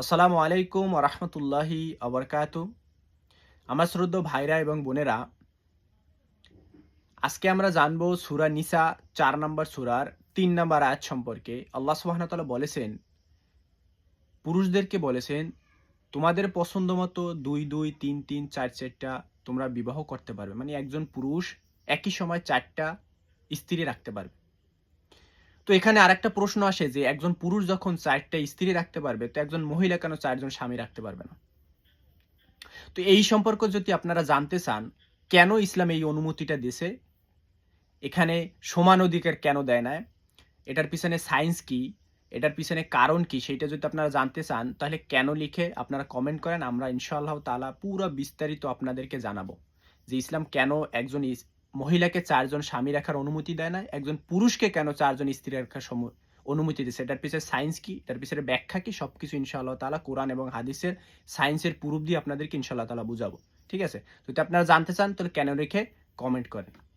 আসসালামু আলাইকুম রহমতুল্লাহি আবরকাত আমার শ্রদ্ধ ভাইরা এবং বোনেরা, আজকে আমরা জানব সুরা নিসা চার নম্বর সুরার তিন নম্বর আয়াত সম্পর্কে। আল্লাহ সুবাহতালা বলেছেন, পুরুষদেরকে বলেছেন, তোমাদের পছন্দ মতো দুই দুই, তিন তিন, চার, চারটা তোমরা বিবাহ করতে পারবে। মানে একজন পুরুষ একই সময় চারটা স্ত্রী রাখতে পারবে। তো এখানে আরেকটা প্রশ্ন আসে যে, একজন পুরুষ যখন চারটা স্ত্রী রাখতে পারবে, তো একজন মহিলা কেন চারজন স্বামী রাখতে পারবে না? তো এই সম্পর্ক যদি আপনারা জানতে চান, কেন ইসলাম এই অনুমতিটা দিছে এখানে সমান অধিকার কেন দেয় না? এটার পিছনে সায়েন্স কি? এটার পিছনে কারণ কি? সেটা যদি আপনারা জানতে চান, তাহলে কেন লিখে আপনারা কমেন্ট করেন, আমরা ইনশাআল্লাহ তালা পুরো বিস্তারিত আপনাদেরকে জানাব যে ইসলাম কেন একজন মহিলাকে চারজন স্বামী রাখার অনুমতি দেয় না, একজন পুরুষকে কেন চারজন স্ত্রী রাখার সময় অনুমতি দিচ্ছে? এটার পিছনে সায়েন্স কি? এটার পিছনে ব্যাখ্যা কি? সব কিছু ইনশাআল্লাহ তালা কোরআন এবং হাদিসের সায়েন্সের প্রুফ দিয়ে আপনাদেরকে ইনশাআল্লাহ তালা বুঝাবো। ঠিক আছে? যদি আপনারা জানতে চান, তাহলে কেন রেখে কমেন্ট করেন।